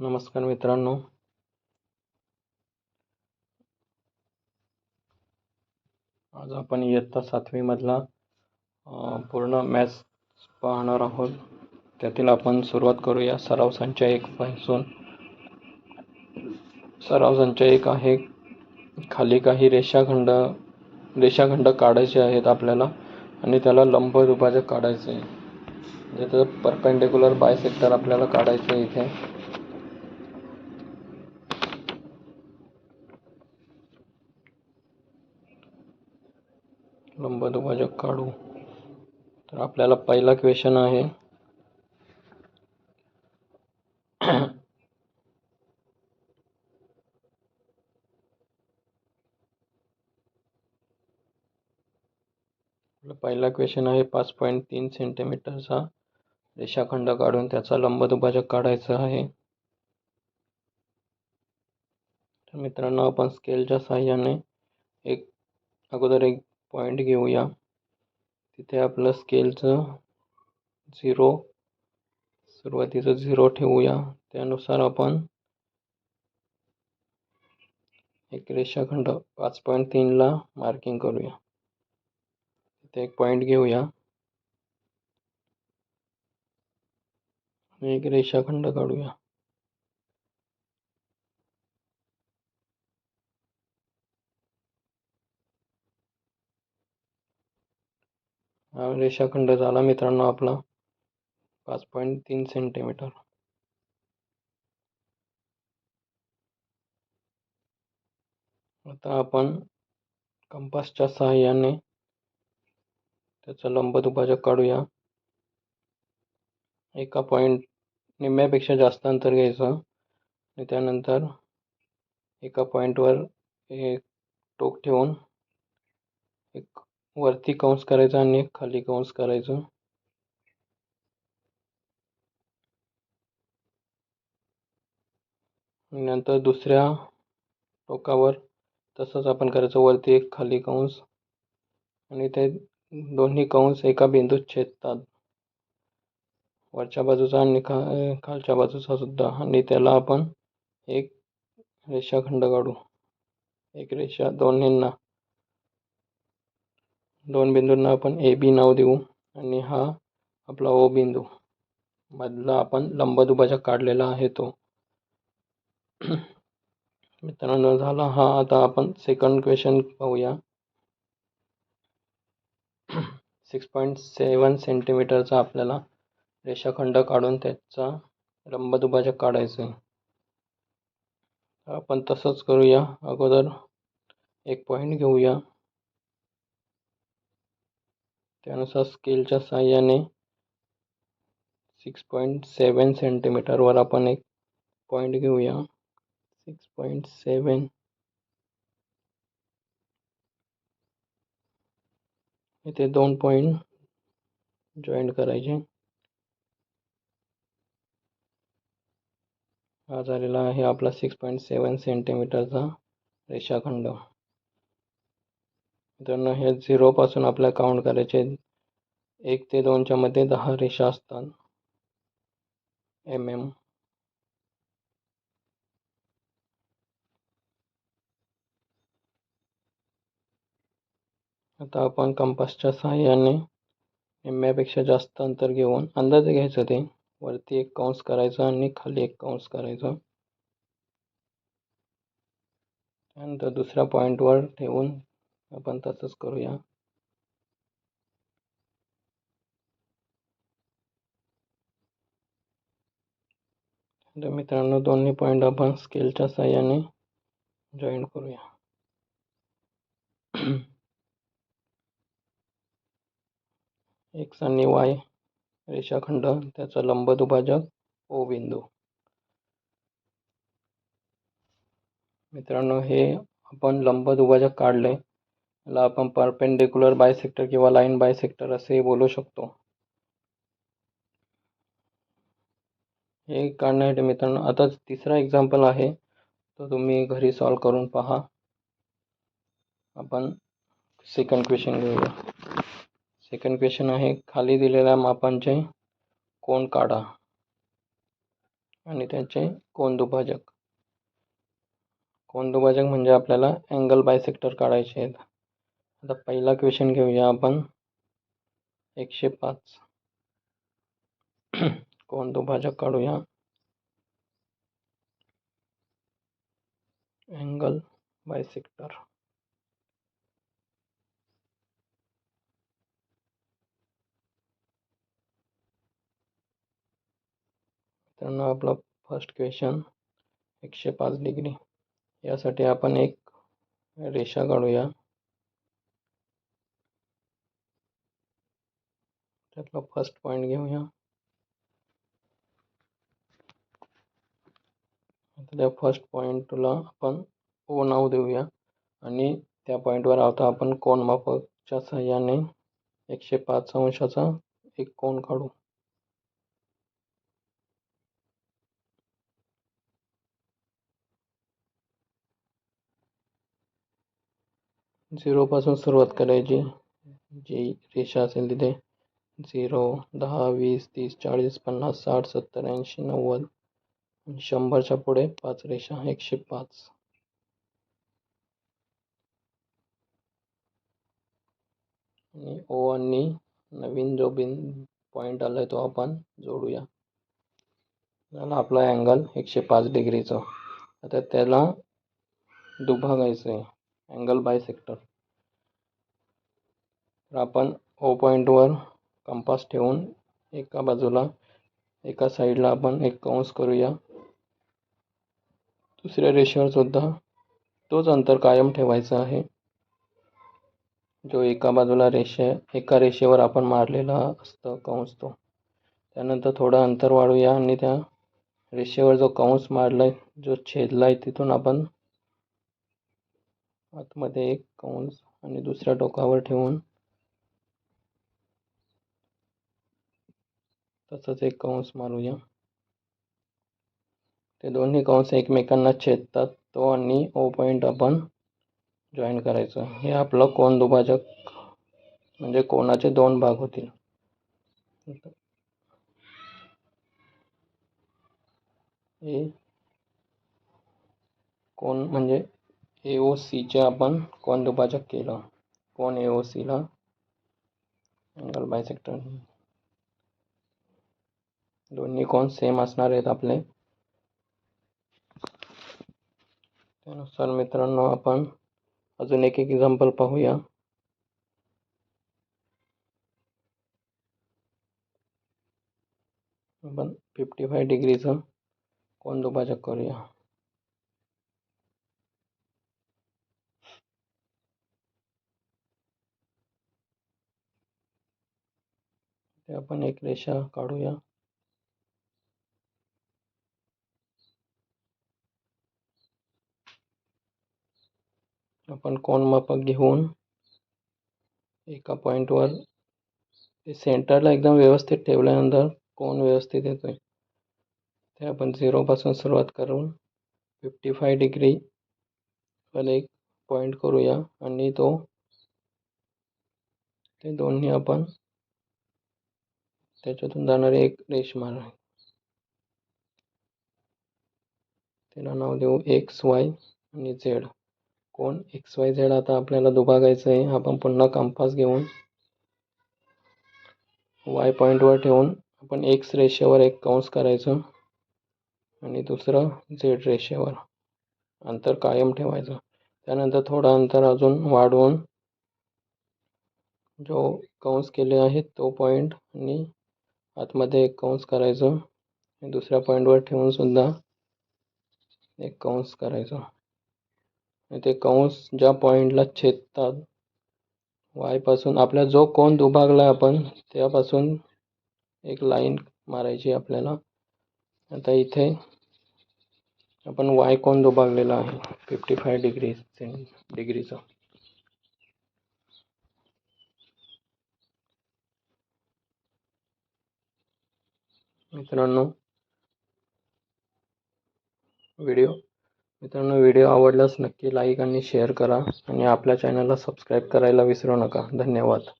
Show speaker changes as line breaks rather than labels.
नमस्कार मित्रांनो. आज आपण इयत्ता सातवीमधला पूर्ण मॅथ्स पाहणार आहोत. त्यातील आपण सुरुवात करूया. सराव संच एक पासून. सराव संच एक आहे. खाली काही रेषाखंड रेषाखंड काढायचे आहेत आपल्याला आणि त्याला लंब दुभाजक काढायचे. आहे म्हणजे त्याचं परपेंडिक्युलर बायसेक्टर आपल्याला काढायचं आहे इथे. लंब दुभाजक काढू. तर आपल्याला पहिला क्वेश्चन आहे. आपला पहिला क्वेश्चन आहे पाच पॉईंट तीन सेंटीमीटरचा रेषाखंड काढून त्याचा लंब दुभाजक काढायचा आहे. तर मित्रांनो आपण स्केलच्या साह्याने एक अगोदर एक पॉईंट घेऊया. तिथे आपलं स्केलचं झिरो सुरुवातीचं झिरो ठेवूया. त्यानुसार आपण एक रेषाखंड पाच पॉईंट तीनला मार्किंग करूया. तिथे एक पॉईंट घेऊया. आणि एक रेषाखंड काढूया. हा रेषाखंड झाला मित्रांनो आपला. पाच पॉईंट तीन सेंटीमीटर आता आपण कंपासच्या सहाय्याने त्याचा लंब दुभाजक काढूया. एका पॉईंट निम्म्यापेक्षा जास्त अंतर घ्यायचं आणि त्यानंतर एका पॉईंटवर एक टोक ठेवून एक वरती कंस करायचा आणि एक खाली कंस करायचं. नंतर दुसऱ्या टोकावर तसंच आपण करायचं वरती एक खाली कंस आणि ते दोन्ही कंस एका बिंदूत छेदतात. वरच्या बाजूचा आणि खा खालच्या बाजूचा सुद्धा. आणि त्याला आपण एक रेषाखंड काढू. एक रेषा दोन्हींना. दोन बिंदूंना आपण ए बी नाव देऊ आणि हा आपला ओ बिंदू. मधला आपण लंबदुभाजक काढलेला आहे तो. मित्रांनो झाला हा. आता आपण सेकंड क्वेश्चन पाहूया. सिक्स पॉईंट सेवन सेंटीमीटरचा आपल्याला रेषाखंड काढून त्याचा लंबदुभाजक काढायचं आहे आपण तसंच करूया. अगोदर एक पॉईंट घेऊया. त्यानुसार स्केलच्या साहाय्याने सिक्स पॉईंट सेवन सेंटीमीटरवर आपण एक पॉईंट घेऊया. सिक्स पॉईंट सेवन इथे दोन पॉईंट जॉईंट करायचे. हा झालेला आहे आपला सिक्स पॉईंट सेवन सेंटीमीटरचा रेषाखंड. मित्रांनो हे झिरोपासून आपल्याला काउंट करायचे एक ते दोनच्या मध्ये दहा रेषा असतात. एम एम आता आपण कंपासच्या सहाय्याने निम्म्यापेक्षा जास्त अंतर घेऊन अंदाजे घ्यायचं ते. वरती एक काउंस करायचा आणि खाली एक काउंस करायचा. त्यानंतर दुसऱ्या पॉईंटवर ठेवून आपण तसंच करूया. तर मित्रांनो दोन्ही पॉईंट आपण स्केलच्या साह्याने जॉईंट करूया. एक्स आणि वाय रेषाखंड त्याचा लंब दुभाजक ओ बिंदू. मित्रांनो हे आपण लंब दुभाजक काढले याला आपण परपेंडिक्युलर बायसेक्टर किंवा लाईन बायसेक्टर असेही बोलू शकतो. हे काढण्यासाठी मित्रांनो. आता तिसरा एक्झाम्पल आहे. तो तुम्ही घरी सॉल्व करून पहा. आपण सेकंड क्वेश्चन घेऊया. सेकंड क्वेश्चन आहे खाली दिलेल्या मापांचे कोण काढा? आणि त्याचे कोण दुभाजक? म्हणजे आपल्याला अँगल बायसेक्टर काढायचे आहेत. आता पहिला क्वेश्चन घेऊया आपण. एकशे पाच. कोनदुभाजक काढूया? अँगल बायसेक्टर मित्रांनो आपला फर्स्ट क्वेश्चन एकशे पाच डिग्री यासाठी आपण एक रेषा काढूया. त्यातला फर्स्ट पॉईंट घेऊया. त्या फर्स्ट पॉईंटला आपण ओ नाव देऊया. आणि त्या पॉईंटवर आता आपण कोण मापकच्या सहाय्याने एकशे पाच अंशाचा एक कोण काढू. झिरोपासून सुरुवात करायची. जी रेषा असेल तिथे. झिरो दहा वीस तीस चाळीस पन्नास साठ सत्तर ऐंशी नव्वद. शंभरच्या पुढे पाच रेषा एकशे पाच. आणि ओ आणि नवीन जो बिन पॉईंट आला आहे तो आपण जोडूया. झाला आपला अँगल एकशे पाच डिग्रीचा. आता त्याला दुभागायचं आहे अँगल बायसेक्टर तर आपण ओ पॉईंटवर कंपास ठेवून एका बाजूला एका साईडला आपण एक कंस करूया. दुसऱ्या रेषेवर सुद्धा तोच अंतर कायम ठेवायचा आहे. जो एका बाजूला रेषे एका रेषेवर आपण मारलेला असतं कंस तो. त्यानंतर थोडं अंतर वाढूया आणि त्या रेषेवर जो कंस मारला आहे जो छेदला आहे तिथून आपण आतमध्ये एक कंस आणि दुसऱ्या टोकावर ठेवून तसंच एक कंस मारूया. ते दोन्ही कंस एकमेकांना छेदतात तो आणि ओ पॉईंट आपण जॉईन करायचं. हे आपलं कोण दुभाजक म्हणजे कोणाचे दोन भाग होतील? हे कोण म्हणजे ए ओ सीचे आपण कोण दुभाजक केलं? कोण ए ओ सीला अँगल बायसेक्टर दोन्ही कोण सेम असणार आहेत आपले. त्यानुसार मित्रांनो आपण अजून एक एक्झाम्पल पाहूया. आपण फिफ्टी फाय डिग्रीचं कोण दुभाजक करूया. ते आपण एक रेषा काढूया. आपण कोण मापक घेऊन एका पॉईंटवर ते सेंटरला एकदम व्यवस्थित ठेवल्यानंतर कोण व्यवस्थित येतो आहे ते आपण झिरोपासून सुरुवात करून फिफ्टी फाय डिग्री वर एक पॉईंट करूया आणि तो ते दोन्ही आपण त्याच्यातून जाणारी एक रेश मार त्याला नाव देऊ एक्स वाय आणि झेड कोण? एक्स वाय झेड आता आपल्याला दुभागायचं आहे आपण पुन्हा कंपास घेऊन वाय पॉईंटवर ठेवून आपण एक्स रेषेवर एक कंस करायचं आणि दुसरं झेड रेषेवर अंतर कायम ठेवायचं. त्यानंतर थोडं अंतर अजून वाढवून जो कंस केले आहेत तो पॉईंट आणि आतमध्ये एक कंस करायचं. दुसऱ्या पॉईंटवर ठेवून सुद्धा एक कंस करायचं. ते कंस ज्या पॉईंटला छेदतात वायपासून आपला जो कोण दुभागला आहे आपण त्यापासून एक लाईन मारायची आपल्याला. आता इथे आपण वाय कोण दुभागलेला आहे? फिफ्टी फाय डिग्री डिग्रीचा मित्रांनो व्हिडिओ मित्रांनो व्हिडिओ आवडल्यास नक्की लाईक आणि शेअर करा आणि आपल्या चॅनलला सबस्क्राईब करायला विसरू नका. धन्यवाद.